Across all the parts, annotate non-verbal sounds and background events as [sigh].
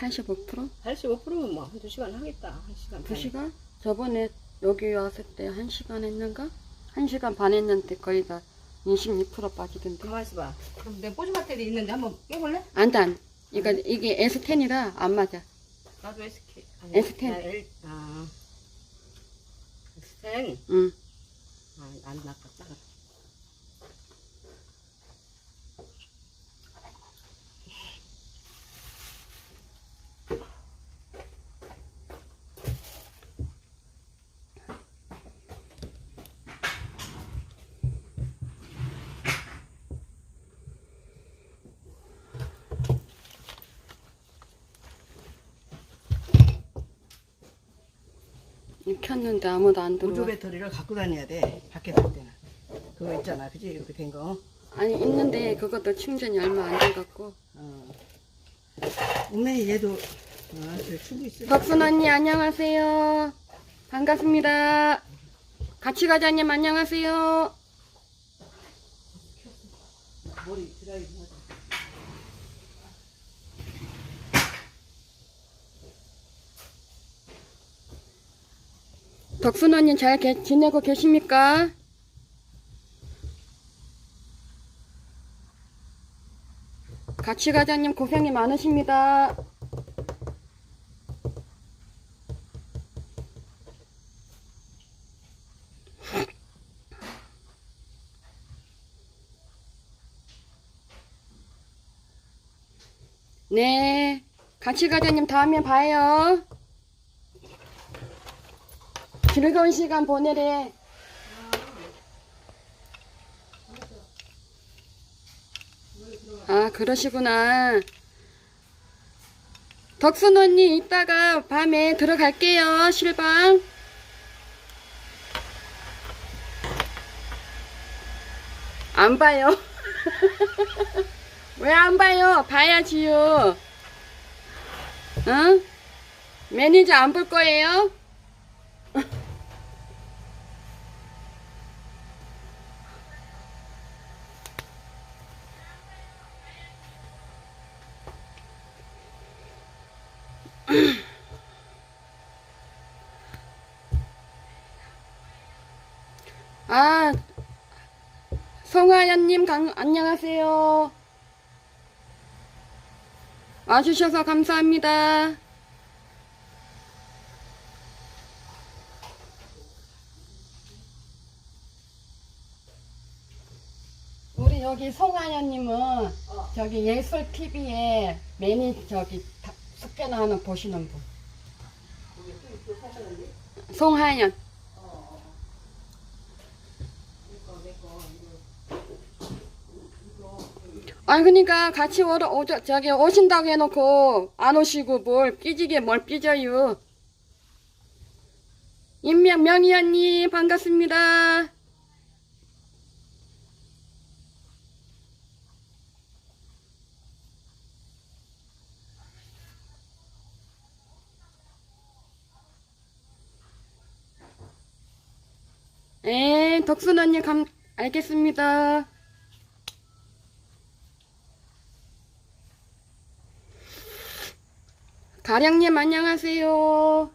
85%? 85%면 뭐, 한 2시간 하겠다. 1시간. 2시간? 저번에 여기 왔을 때 1시간 했는가? 1시간 반 했는데 거의 다 26% 빠지던데. 가만있어 봐. 그럼 내 뽀지 배터리 있는데 한번 깨볼래? 안 돼, 안. 이거, 이게 S10이라 안 맞아. 나도 SK. 아니, S10. 나 L, 아. S10. 응. 아, 안 낚았다. 켰는데 아무도 안 보조 들어와. 배터리를 갖고 다녀야 돼. 밖에 갈 때는. 그거 있잖아. 그지? 이렇게 된 거. 아니, 있는데 그것도 충전이 얼마 안 돼갖고. 어. 오메 얘도 아, 저 추고 있어. 덕순 언니 안녕하세요. 반갑습니다. 같이 가자님 안녕하세요. 머리 드라이브 하자. 덕순 언니 잘 게- 지내고 계십니까? 같이 가자님 고생이 많으십니다. 네, 같이 가자님 다음에 봐요. 즐거운 시간 보내래. 아, 그러시구나. 덕순 언니 이따가 밤에 들어갈게요, 실방. 안 봐요. [laughs] 왜 안 봐요? 봐야지요. 응? 매니저 안 볼 거예요? 아, 송하연님, 강- 안녕하세요. 와주셔서 감사합니다. 우리 여기 송하연님은 저기 예술 TV에 매니 저기 나오는 보시는 분. 송하연. 아 그러니까 같이 오러 오저 저기 오신다고 해놓고 안 오시고 뭘 삐지게 뭘 삐져요. 임명 명희 언니 반갑습니다. 에 덕순 언니 감 알겠습니다. 가령님 안녕하세요.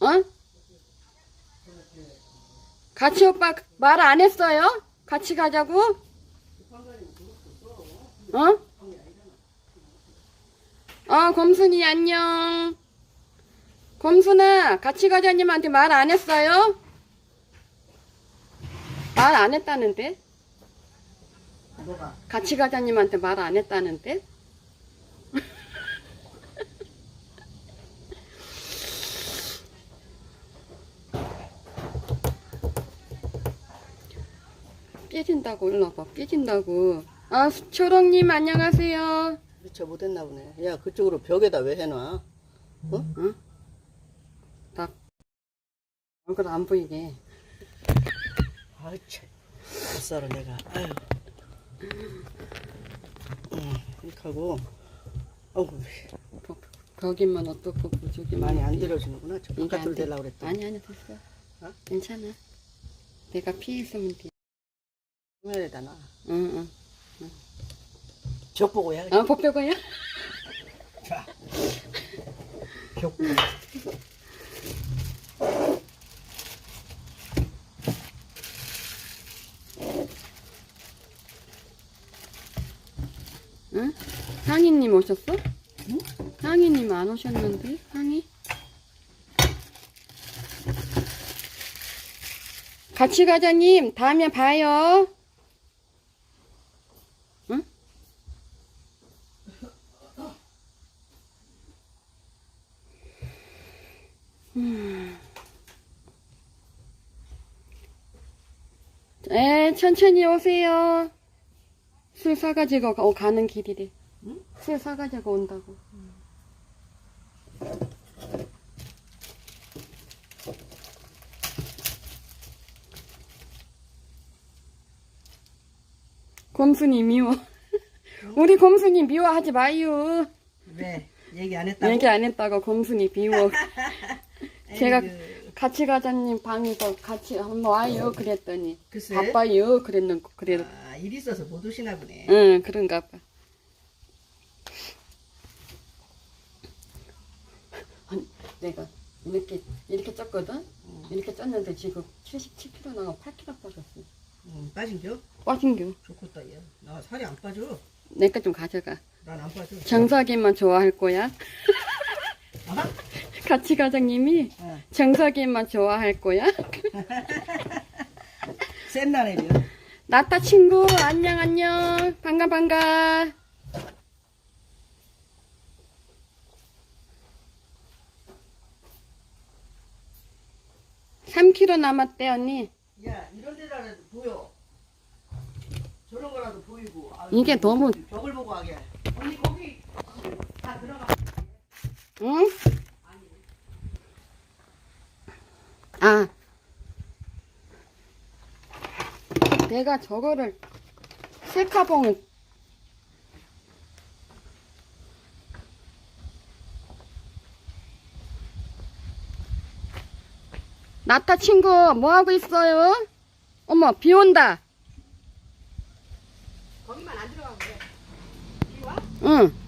어? 같이 오빠 말 안 했어요? 같이 가자고? 어? 어, 곰순이 안녕. 곰순아, 같이 가자님한테 말 안 했어요? 말 안 했다는데? 같이 가자님한테 말 안 했다는데? 삐진다고 일로 와봐 삐진다고 아 초롱님 안녕하세요 미처 못했나 보네. 야, 그쪽으로 벽에다 왜 해놔? 어? 나 얼굴 안 보이게 아이, 참. 못 살아, 내가. 아유. 응, 이렇게 하고. 더, 거기만 어떻고 저기 많이 안 들어주는구나. 바깥으로. 내려고 그랬더니. 아니 아니 됐어. 어? 괜찮아. 내가 피했으면 돼. 카메라에다 놔. 응벽 보고 해야 응. 아 복뼈가야? 자. 벽 보고. 응? 상희님 오셨어? 응? 상희님 안 오셨는데 상희? 같이 가자님 다음에 봐요. 에 천천히 오세요. 술 사가지고 가- 어, 가는 길이래. 응? 술 사가지고 온다고. 곰순이 미워. 우리 곰순이 미워하지 마요. 왜? 얘기 안 했다고? 얘기 안 했다고 곰순이 미워. [laughs] 제가 같이 가자님 방에서 같이 한번 와요 그랬더니 글쎄. 바빠요 그랬는 그래. 아, 일 있어서 못 오시나 보네. 응 그런가 봐. 아니, 내가 이렇게 이렇게 쪘거든. 이렇게 쪘는데 지금 77kg 나가 8kg 빠졌어. 음, 빠진겨? 빠진겨. 좋겠다, 얘. 나 살이 안 빠져. 내가 좀 가져가. 난 안 빠져. 정석이만 좋아할 거야. [laughs] 아? 같이 가장님이 어. 정석이만 좋아할 거야. [laughs] 센 나래요. 나타 친구 안녕 안녕 반가 반가. 삼 k 로 남았대 언니. 야, 이런 데라도 보여. 저런 거라도 보이고. 아유, 이게 너무 벽을 보고 하게. 언니, 거기 다 들어가. 응? 아. 내가 저거를 셀카봉을 나타 친구 뭐 하고 있어요? 어머 비 온다. 거기만 안 들어가고 그래. 비 와? 응. 응.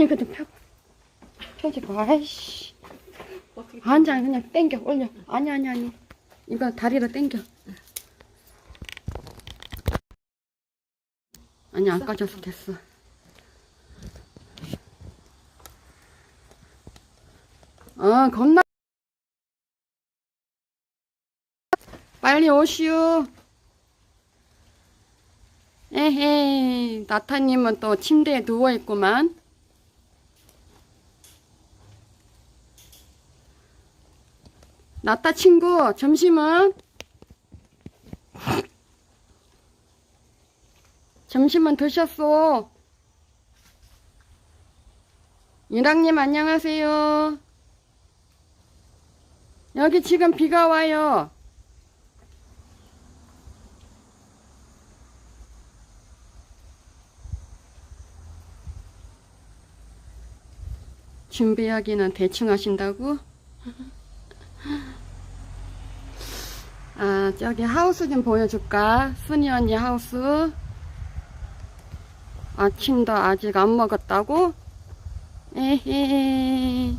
아니 근데 펴 펴지 마. 아이씨. 어떻게 한장 그냥 땡겨 올려. 아니 아니 아니. 이거 다리로 땡겨. 아니 안 까져서 됐어. 어 겁나. 빨리 오시오. 에헤이 나타님은 또 침대에 누워 있구만. 나타 친구 점심은? 점심은 드셨어 유랑님 안녕하세요. 여기 지금 비가 와요. 준비하기는 대충 하신다고? 아, 저기 하우스 좀 보여줄까? 순이 언니 하우스. 아침도 아직 안 먹었다고? 에헤.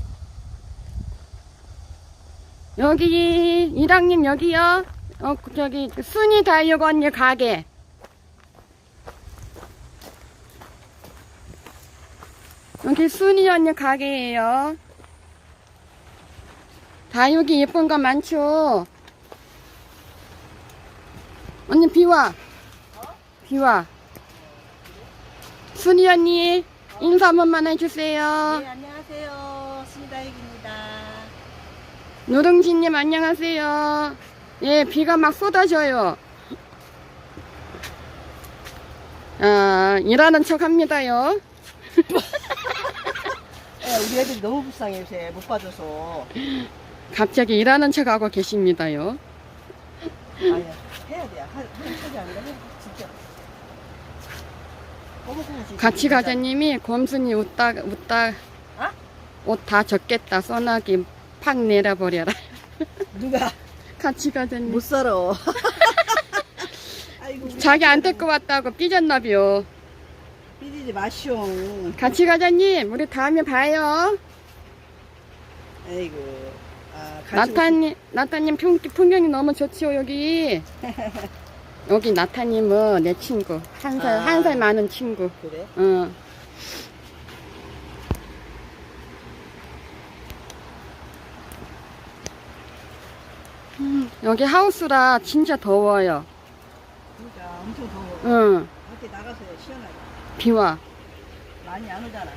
여기, 이랑님 여기요. 어, 저기, 순이 다이어고 언니 가게. 여기 순이 언니 가게예요. 다육이 예쁜 거 많죠? 언니 비와. 비와. 순이 언니 인사 한 번만 해주세요. 네, 안녕하세요. 신다익입니다. 노동진님 안녕하세요. 예, 비가 막 쏟아져요. 아, 일하는 척 합니다요. 예, [laughs] 우리 애들이 너무 불쌍해 요새 못 봐줘서. 갑자기 일하는 척 하고 계십니다요. 아니야 해야 돼. 한, 한 척이 아니라 해. 진짜. 어머금지. 같이 가자님이 곰순이 웃다, 웃다, 어? 옷다 젖겠다. 소나기 팍 내려버려라. 누가 같이 가자님. 못 살아. [laughs] 아이고 우리 자기 안 데리고 왔다고 삐졌나비요. 삐지지 마시오. 같이 가자님, 우리 다음에 봐요. 아이고. 나타님, 나타님 풍, 풍경이 너무 좋지요, 여기. [laughs] 여기 나타님은 내 친구. 한 살, 아. 한살 많은 친구. 그래? 어. 음, 여기 하우스라 진짜 더워요. 진짜 엄청 더워. 응, 밖에 나가서 시원하게. 비와. 많이 안 오잖아.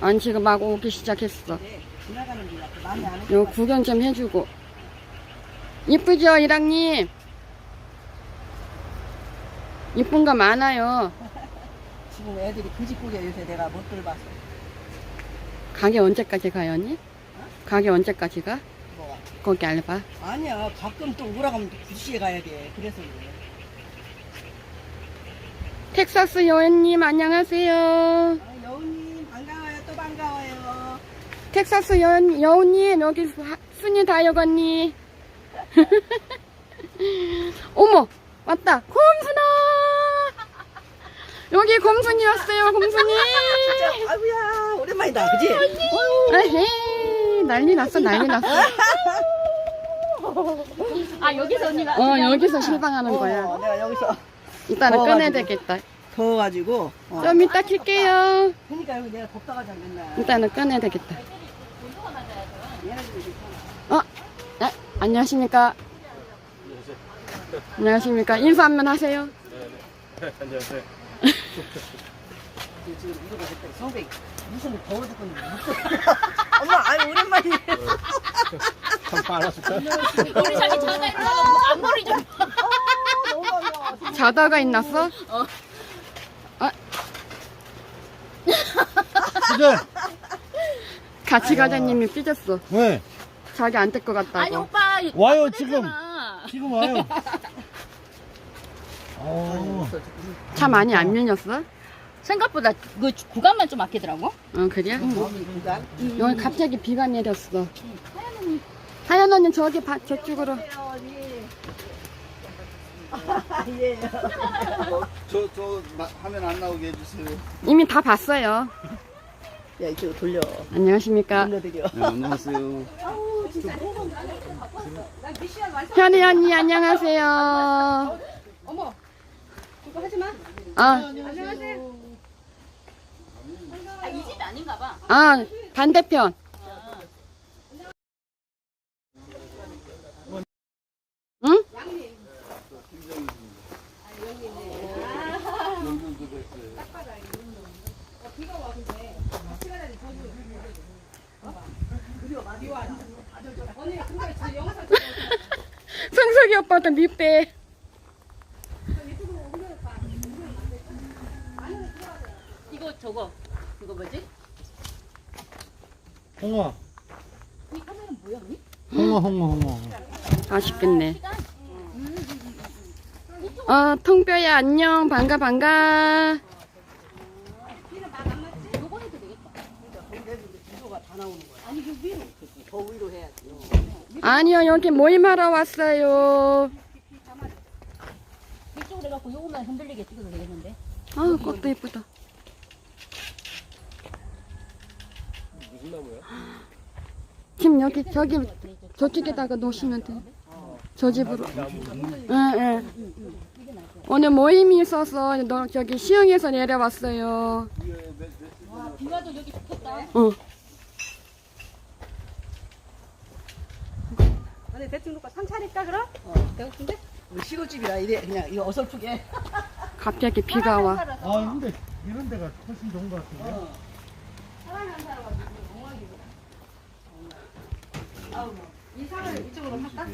아니, 지금 막 오기 시작했어. 근데 지나가는 길 앞에 많이 안 오잖아. 요 구경 좀 해주고. 이쁘죠, 이랑님? 이쁜 거 많아요. 지금 애들이 그지꾸게 요새 내가 못 들어봤어. 가게 언제까지 가요, 언니? 가게 언제까지 가? 뭐가? 거기 알바? 아니야. 가끔 또 오라고 하면 또 2시에 가야 돼. 그래서 그래. 텍사스 여행님, 안녕하세요. 아, 여우님 반가워요. 또 반가워요. 텍사스 여, 여우님, 여기 하- 순이 다육언니. [laughs] 어머, 왔다. 곰순아! 여기 곰순이었어요, 곰순이. 진짜 [laughs] 아이고야 오랜만이다. 그지? 에헤이, 난리 났어, 난리 났어. [laughs] 아 여기서 언니가 어, 여기서 실방하는 어, 거야. 내가 여기서 이따는 꺼내야. 되겠다. 더워가지고. 어. 좀 이따 킬게요. 그러니까 여기 내가 덥다가 잘 맨날. 이따는 꺼내야 되겠다. 어, 네, 안녕하십니까. 안녕하십니까. 인사 한 번 하세요. 안녕하세요. 지금 이러고 했더니 무슨 더워 죽겠는데. 엄마 아니 오랜만이에요. 우리 자기 자다 있는 앞머리 좀 너무 반가워. 자다가 있났어? 이제 같이 가자님이 삐졌어. 왜 자기 안 될 것 같다고. 아니 오빠 와요 지금 아, 지금 와요. [laughs] 어, 차 많이 안 밀렸어? 생각보다 그 구간만 좀 아끼더라고 어, 그래? 여기 갑자기 비가 내렸어. 하연 언니 저기 바, 저쪽으로. 예. 저, 저, 나- 화면 안 나오게 해주세요. 이미 다 봤어요. 야 이쪽으로 돌려. 안녕하십니까. 돌려드려. 네, 안녕하세요. 현희 언니 안녕하세요. 어머. 그거 하지 마. 아, 아, 이 집이 아닌가 봐 아, 반대편. 응? [laughs] 성석이 오빠도 밉대. 이거 저거 이거 뭐지? 홍어, 이 카메라는 뭐야 언니? 홍어, 홍어, 홍어. 아쉽겠네. 어, 통뼈야, 안녕. 반가, 반가. 요거 해도 되겠다 비료가 다 나오는 거야. 아니 그 위로. 더 위로 해야지. 아니요, 여기 모임하러 왔어요. 이쪽으로 해갖고 요거만 흔들리게 찍어도 되겠는데 아, 꽃도 예쁘다. 지금 여기, 저기, 저쪽에다가 놓으시면 돼. 저 집으로. 응, 응. 오늘 모임이 있어서 너 저기 시흥에서 내려왔어요. 비 와도 여기 좋겠다 어. 근데 대충 놓고 상차니까 그럼? 어. 배고픈데? 우리 시골집이라 이래 그냥 이거 어설프게. 갑자기 비가 와. 아 근데 이런 데가 훨씬 좋은 것 같은데. 어. 사람이 안 살아가지고 엉망이구나. 아우 뭐. 이 사람을 이쪽으로 할까?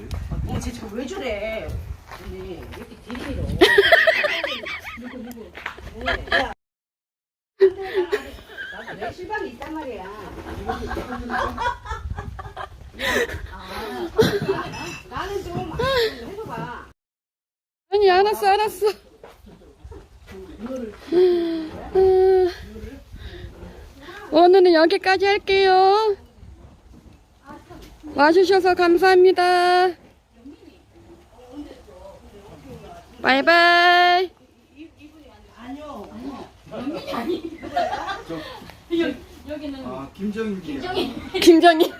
어, 쟤 지금 왜 저래? 언니, 이렇게 길이로. 누구, 누구? 아, 언니, 야. 나도 내 실망이 있단 말이야. [laughs] 아니 알았어 알았어. 음, 오늘은 여기까지 할게요. 와주셔서 감사합니다. 바이바이. 아 김정일 씨. 김정희